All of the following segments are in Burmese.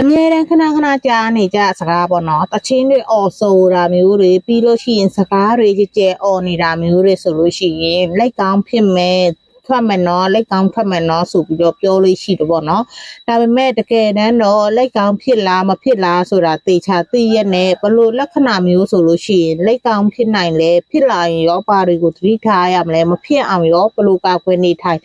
အမြဲတမ်းခဏခဏကြားနေကြစကားပေါ့နော်တချင်းတွေអော်ဆိုတာမျိုးတွေပြီးလို့ရှိရင်စကားတွေကြဲကြဲអော်နေတာမျိုးတွေဆိုလို့ရှိရင်လက်ကောင်းဖြစ်မယ်ထွက်မယ်နော်လက်ကောင်းထွက်မယ်နော်ဆိုပြီးတော့ပြောလို့ရှိတယ်ပေါ့နော်ဒါပေမဲ့တကယ်တမ်းတော့လက်ကောင်းဖြစ်လားမဖြစ်လားဆိုတာသေချာသိရက်နဲ့ဘလို့လက္ခဏာမျိုးဆိုလို့ရှိရင်လက်ကောင်းဖြစ်နိုင်လဲဖြစ်လာရင်ရောပါတွေကိုသတိထားရမလဲမဖြစ်အောင်ရောဘလို့ကောက်ွယ်နေထိုင်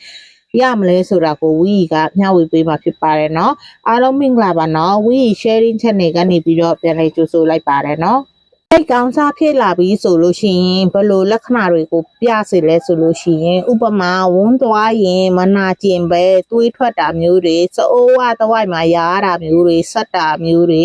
ရမလဲဆိုတာကိုဝီကမျှဝေပေးမှာဖြစ်ပါတယ်เนาะအားလုံးမင်္ဂလာပါเนาะဝီ sharing channel ကနေပြီးတော့ပြန်လည်ကြိုဆိုလိုက်ပါတယ်เนาะစိ တ်ကောင်းစားဖြစ်လာပြီဆိုလို့ရှိရင်ဘယ်လိုလက္ခဏာတွေကိုပြစေလဲဆိုလို့ရှိရင်ဥပမာဝန်းသွားရင်မနာကျင်ပဲတွေးထွက်တာမျိုးတွေစအိုးဝတဝိုက်မှာရားတာမျိုးတွေဆက်တာမျိုးတွေ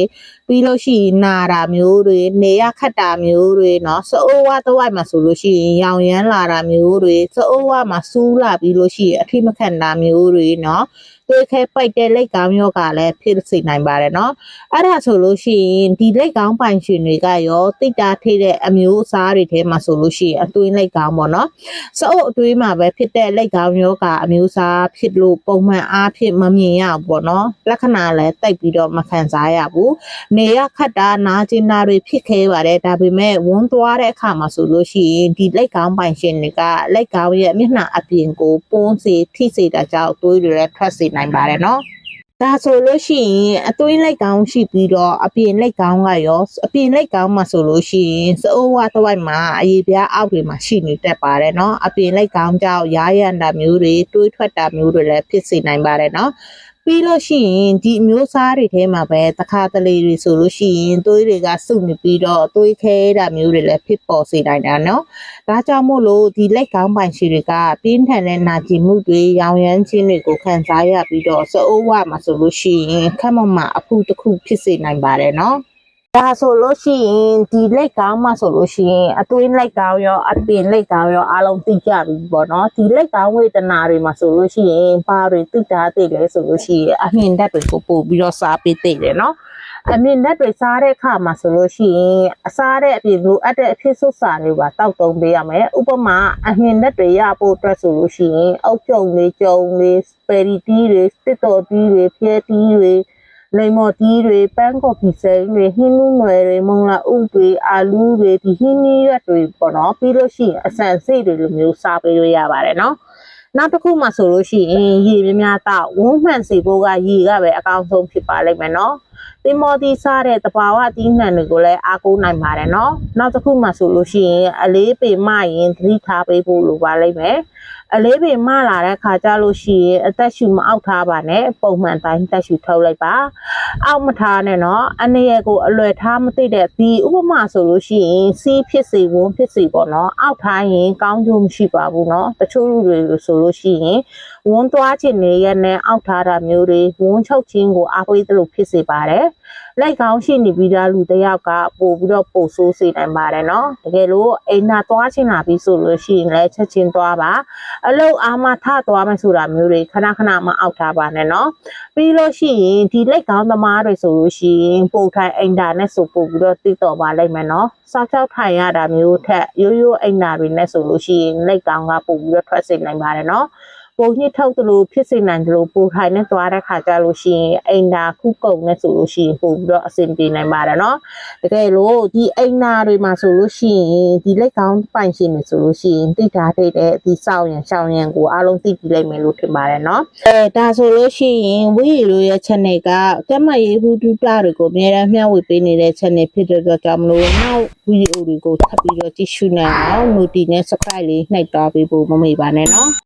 ပြီးလို့ရှိရင်နာတာမျိုးတွေနေရခတ်တာမျိုးတွေเนาะစအိုးဝတဝိုက်မှာဆိုလို့ရှိရင်ရောင်ရမ်းလာတာမျိုးတွေစအိုးဝမှာစူးလာပြီးလို့ရှိရင်အထိမခံတာမျိုးတွေเนาะ သွေးခဲပိုက်တဲ့လက်ကောင်းရောဂါလည်းဖြစ်စေနိုင်ပါတယ်နော်အဲ့ဒါဆိုလို့ရှိရင်ဒီလက်ကောင်းပိုင်ရှင်တွေကရောတိတ်တာထိတဲ့အမျိုးအစားတွေထဲမှာဆိုလို့ရှိရင်အတွင်းလက်ကောင်းပေါ့နော်စအုပ်အတွင်းမှာပဲဖြစ်တဲ့လက်ကောင်းရောဂါအမျိုးအစားဖြစ်လို့ပုံမှန်အားဖြင့်မမြင်ရဘူးပေါ့နော်လက္ခဏာလည်းတိုက်ပြီးတော့မခံစားရဘူးနေရခတ်တာနာကျင်တာတွေဖြစ်ခဲ့ပါတယ်ဒါပေမဲ့ဝန်းသွားတဲ့အခါမှာဆိုလို့ရှိရင်ဒီလက်ကောင်းပိုင်ရှင်တွေကလက်ကောင်းရဲ့မျက်နှာအပြင်ကိုပွန်းစေထိစေတာကြောင့်သွေးတွေလည်းထွက်စေနိုင်ပါတယ်နော်ဒါဆိုလို့ရှိရင်အသွင်းလိုက်ကောင်းရှိပြီးတော့အပြင်လိုက်ကောင်းကရောအပြင်လိုက်ကောင်းမှာဆိုလို့ရှိရင်စိုးဝါတစ်ဝိုက်မှာအရေပြားအောက်တွေမှာရှိနေတတ်ပါတယ်နော်အပြင်လိုက်ကောင်းကြောင့်ရားရံတာမျိုးတွေတွေးထွက်တာမျိုးတွေလည်းဖြစ်စေနိုင်ပါတယ်နော် ပြီးလို့ရှိရင်ဒီအမျိုးသားတွေထဲမှာပဲတခါတလေတွေဆိုလို့ရှိရင်သွေးတွေကစုနေပြီးတော့သွေးခဲတာမျိုးတွေလည်းဖြစ်ပေါ်စေနိုင်တာနော်။ဒါကြောင့်မို့လို့ဒီလက်ကောင်းပိုင်ရှင်တွေကပြင်းထန်တဲ့နာကျင်မှုတွေရောင်ရမ်းခြင်းတွေကိုခံစားရပြီးတော့စအိုးဝမှာဆိုလို့ရှိရင်ခက်မမအဖူတစ်ခုဖြစ်စေနိုင်ပါတယ်နော်။ ဒါဆိုလို့ရှိရင်ဒီလက်ကောင်းမှဆိုလို့ရှိရင်အတွင်းလက်ကောင်းရောအပြင်လက်ကောင်းရောအားလုံးသိကြပြီပေါ့နော်ဒီလက်ကောင်းဝေဒနာတွေမှာဆိုလို့ရှိရင်ဘာတွေသိတာသိလဲဆိုလို့ရှိရင်အမြင်ဓာတ်တွေကိုပို့ပြီးတော့စားပေးသိတယ်နော်အမြင်ဓာတ်တွေစားတဲ့အခါမှာဆိုလို့ရှိရင်အစားတဲ့အပြင်လိုအပ်တဲ့အဖြစ်ဆုပ်စာတွေပါတောက်တုံးပေးရမယ်ဥပမာအမြင်ဓာတ်တွေရဖို့အတွက်ဆိုလို့ရှိရင်အုတ်ကျုံလေးကျုံလေးစပယ်ရီတီတွေတစ်တော်တီတွေဖျဲတီတွေ လိမ္မော်တီးတွေပန်းကော်ဖီစိမ်းတွေဟင်းနူးနွယ်တွေမုံလာဥတွေအာလူးတွေဒီဟင်းနီးရက်တွေပေါ့နော်ပြီးလို့ရှိရင်အဆန်စိတ်တွေလိုမျိုးစားပေးလို့ရပါတယ်နော်နောက်တစ်ခုမှဆိုလို့ရှိရင်ရေများများတောက်ဝန်းမှန်စီဖို့ကရေကပဲအကောင်းဆုံးဖြစ်ပါလိမ့်မယ်နော် တင်မော်တီစားတဲ့တဘာဝအသီးနှံတွေကိုလည်းအားကိုးနိုင်ပါတယ်နော်နောက်တစ်ခုမှဆိုလို့ရှိရင်အလေးပေမရင်သတိထားပေးဖို့လိုပါလိမ့်မယ်အလေးပေမလာတဲ့ခါကြလို့ရှိရင်အသက်ရှူမအောက်ထားပါနဲ့ပုံမှန်တိုင်းသက်ရှူထုတ်လိုက်ပါအောက်မထားနဲ့နော်အနေရကိုအလွယ်ထားမသိတဲ့ဒီဥပမာဆိုလို့ရှိရင်စီးဖြစ်စေဝန်းဖြစ်စေပေါ့နော်အောက်ထားရင်ကောင်းကျိုးမရှိပါဘူးနော်တချို့လူတွေဆိုလို့ရှိရင်ဝန်းသွားခြင်းနေရနဲ့အောက်ထားတာမျိုးတွေဝန်းချုပ်ခြင်းကိုအားပေးသလိုဖြစ်စေပါတယ်လိုက်ကောင်းရှိနေပြီးသားလူတစ်ယောက်ကပို့ပြီးတော့ပို့ဆိုးစေနိုင်ပါတယ်နော်တကယ်လို့အိမ်နာသွားချင်းလာပြီးဆိုလို့ရှိရင်လည်းချက်ချင်းသွားပါအလုတ်အားမထသွားမယ်ဆိုတာမျိုးတွေခဏခဏမအောက်ထားပါနဲ့နော်ပြီးလို့ရှိရင်ဒီလက်ကောင်းသမားတွေဆိုလို့ရှိရင်ပို့ထိုင်အိမ်တာနဲ့ဆိုပို့ပြီးတော့တိတော်ပါလိမ့်မယ်နော်စောက်ချောက်ထိုင်ရတာမျိုးထက်ရိုးရိုးအိမ်တာတွေနဲ့ဆိုလို့ရှိရင်လက်ကောင်းကပို့ပြီးတော့ထွက်စေနိုင်ပါတယ်နော် ပုံညှစ်ထုတ်သလိုဖြစ်စေနိုင်သလိုပိုထိုင်နဲ့သွားတဲ့ခါကျလို့ရှိရင်အိမ်နာခုကုံနဲ့ဆိုလို့ရှိရင်ပို့ပြီးတော့အဆင်ပြေနိုင်ပါတယ်နော်တကယ်လို့ဒီအိမ်နာတွေမှာဆိုလို့ရှိရင်ဒီလက်ကောင်းပိုင်ရှင်တွေဆိုလို့ရှိရင်တိထားတဲ့ဒီစောင်းရန်ရှောင်းရန်ကိုအားလုံးသိကြည့်လိုက်မယ်လို့ထင်ပါတယ်နော်အဲဒါဆိုလို့ရှိရင်ဝီရီလိုရဲ့ channel ကကမ္မရေးဘူးတူတာတွေကိုအများအားမျှဝေပေးနေတဲ့ channel ဖြစ်တဲ့အတွက်ကြောင့်မလို့နောက်ဗီဒီယိုတွေကိုထပ်ပြီးတော့ကြည့်ရှုနိုင်အောင် notification နဲ့ subscribe လေးနှိပ်သွားပေးဖို့မမေ့ပါနဲ့နော်